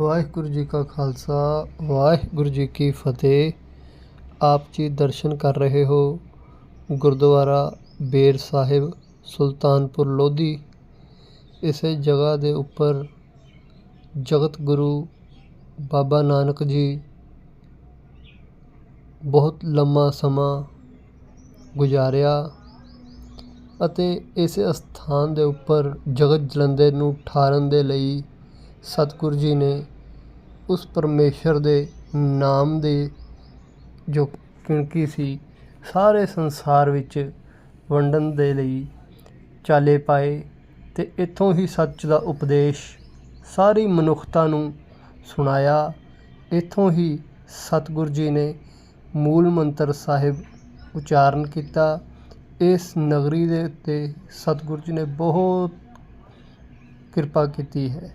ਵਾਹਿਗੁਰੂ ਜੀ ਕਾ ਖਾਲਸਾ, ਵਾਹਿਗੁਰੂ ਜੀ ਕੀ ਫਤਿਹ। ਆਪ ਜੀ ਦਰਸ਼ਨ ਕਰ ਰਹੇ ਹੋ ਗੁਰਦੁਆਰਾ ਬੇਰ ਸਾਹਿਬ, ਸੁਲਤਾਨਪੁਰ ਲੋਧੀ। ਇਸੇ ਜਗ੍ਹਾ ਦੇ ਉੱਪਰ ਜਗਤ ਗੁਰੂ ਬਾਬਾ ਨਾਨਕ ਜੀ ਬਹੁਤ ਲੰਮਾ ਸਮਾਂ ਗੁਜ਼ਾਰਿਆ ਅਤੇ ਇਸ ਅਸਥਾਨ ਦੇ ਉੱਪਰ ਜਗਤ ਜਲੰਧਰ ਨੂੰ ਠਾਰਨ ਦੇ ਲਈ ਸਤਿਗੁਰੂ ਜੀ ਨੇ ਉਸ ਪਰਮੇਸ਼ਰ ਦੇ ਨਾਮ ਦੇ ਜੋ ਕਿਣਕੀ ਸੀ, ਸਾਰੇ ਸੰਸਾਰ ਵਿੱਚ ਵੰਡਣ ਦੇ ਲਈ ਚਾਲੇ ਪਾਏ ਅਤੇ ਇੱਥੋਂ ਹੀ ਸੱਚ ਦਾ ਉਪਦੇਸ਼ ਸਾਰੀ ਮਨੁੱਖਤਾ ਨੂੰ ਸੁਣਾਇਆ। ਇੱਥੋਂ ਹੀ ਸਤਿਗੁਰੂ ਜੀ ਨੇ ਮੂਲ ਮੰਤਰ ਸਾਹਿਬ ਉਚਾਰਨ ਕੀਤਾ। ਇਸ ਨਗਰੀ ਦੇ ਉੱਤੇ ਸਤਿਗੁਰੂ ਜੀ ਨੇ ਬਹੁਤ ਕਿਰਪਾ ਕੀਤੀ ਹੈ।